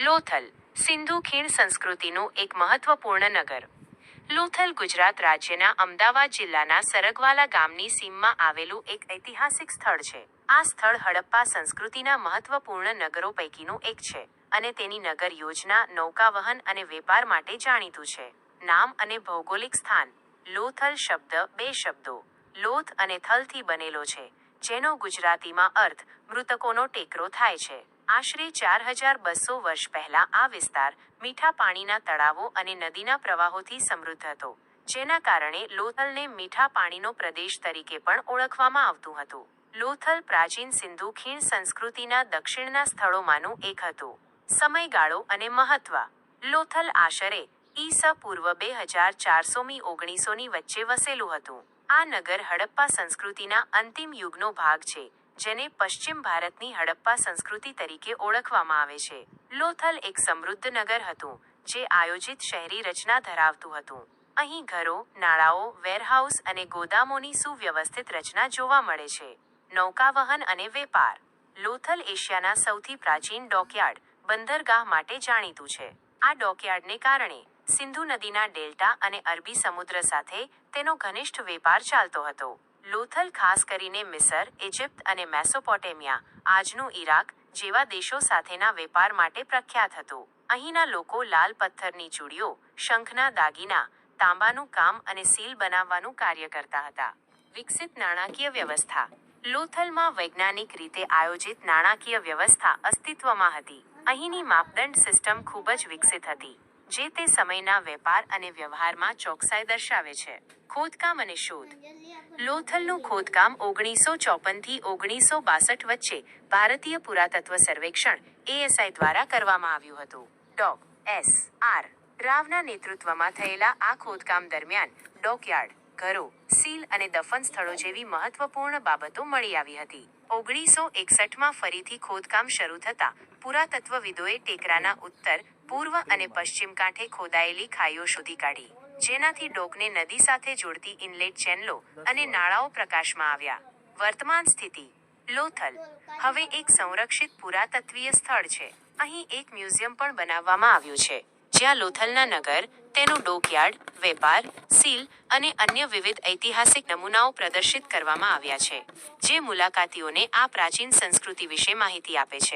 લોથલ, સિંધુ ખીણ સંસ્કૃતિનું એક મહત્વપૂર્ણ નગર. લોથલ ગુજરાત રાજ્યના અમદાવાદ જિલ્લાના સરગવાલા ગામની સીમમાં આવેલું એક ઐતિહાસિક સ્થળ છે. આ સ્થળ હડપ્પા સંસ્કૃતિના મહત્વપૂર્ણ નગરો પૈકીનું એક છે અને તેની નગર યોજના, નૌકાવહન અને વેપાર માટે જાણીતું છે. નામ અને ભૌગોલિક સ્થાન, લોથલ શબ્દ બે શબ્દો, લોથ અને થલથી બનેલો છે, જેનો ગુજરાતીમાં અર્થ મૃતકોનો ટેકરો થાય છે. આશરે ચાર હજાર બસો વર્ષ પહેલા આ વિસ્તાર મીઠા પાણીના તળાવો અને નદીના પ્રવાહોથી સમૃદ્ધ હતો, જેના કારણે લોથલને મીઠા પાણીનો પ્રદેશ તરીકે પણ ઓળખવામાં આવતું હતું. લોથલ પ્રાચીન સિંધુ ખીણ સંસ્કૃતિના દક્ષિણના સ્થળોમાંનું એક હતું. સમયગાળો અને મહત્વ. લોથલ આશરે ઈસ પૂર્વ બે હજાર ચારસોમી ઓગણીસોની વચ્ચે વસેલું હતું. આ નગર હડપ્પા સંસ્કૃતિના અંતિમ યુગનો ભાગ છે જેને પશ્ચિમ ભારતની હડપ્પા સંસ્કૃતિ તરીકે ઓળખવામાં આવે છે. લોથલ એક સમૃદ્ધ નગર હતું, જે આયોજિત શહેરી રચના ધરાવતું હતું. અહીં ઘરો, નાળાઓ વેરહાઉસ અને ગોદામોની સુવ્યવસ્થિત રચના જોવા મળે છે. નૌકાવહન અને વેપાર. લોથલ એશિયાના સૌથી પ્રાચીન ડોકયાર્ડ બંદરગાહ માટે જાણીતું છે. આ ડોકયાર્ડને કારણે સિંધુ નદીના ડેલ્ટા અને અરબી સમુદ્ર સાથે તેનો ઘનિષ્ઠ વેપાર ચાલતો હતો. લોથલ, ખાસ કરીને મિસર, ઇજિપ્ત અને મેસોપોટેમિયા, આજનું ઈરાક, જેવા દેશો સાથેના વેપાર માટે પ્રખ્યાત હતું. અહીંના લોકો લાલ પથ્થરની ચૂડીઓ, શંખના દાગીના, તાંબાનું કામ અને સીલ બનાવવાનું કાર્ય કરતા હતા. વિકસિત નાણાકીય વ્યવસ્થા. લોથલમાં વૈજ્ઞાનિક રીતે આયોજિત નાણાકીય વ્યવસ્થા અસ્તિત્વમાં હતી. અહીંની માપદંડ સિસ્ટમ ખૂબ જ વિકસિત હતી. જે તે સમયના વેપાર અને વ્યવહારમાં ચોકસાઈ દર્શાવે છે. ખોદકામ અને શોધ. લોથલનું ખોદકામ ઓગણીસો ચોપનથી ઓગણીસો બાસઠ વચ્ચે ભારતીય પુરાતત્વ સર્વેક્ષણ એએસઆઈ દ્વારા કરવામાં આવ્યું હતું. ડોક. એસ. આર. રાવના નેતૃત્વમાં થયેલા આ ખોદકામ દરમિયાન ડોકયાર્ડ ઘરો સીલ અને દફન સ્થળો જેવી મહત્વપૂર્ણ બાબતો મળી આવી હતી. ઓગણીસો એકસઠમાં ફરીથી ખોદકામ શરૂ થતાં, પુરાતત્વવિદોએ ટેકરાના ઉત્તર, પૂર્વ અને પશ્ચિમ કાંઠે ખોદાયેલી ખાઈઓ શોધી કાઢી, જેનાથી ડોકને નદી સાથે જોડતી ઇનલેટ ચેનલો અને નાળાઓ પ્રકાશમાં આવ્યા. વર્તમાન સ્થિતિ, લોથલ. હવે એક સંરક્ષિત પુરાતત્વીય સ્થળ છે. અહીં એક મ્યુઝિયમ પણ બનાવવામાં આવ્યું છે, જ્યાં લોથલના નગર તેનું ડોકયાર્ડ, વેપાર, સીલ અને અન્ય વિવિધ ઐતિહાસિક નમૂનાઓ પ્રદર્શિત કરવામાં આવ્યા છે, જે મુલાકાતીઓને આ પ્રાચીન સંસ્કૃતિ વિશે માહિતી આપે છે.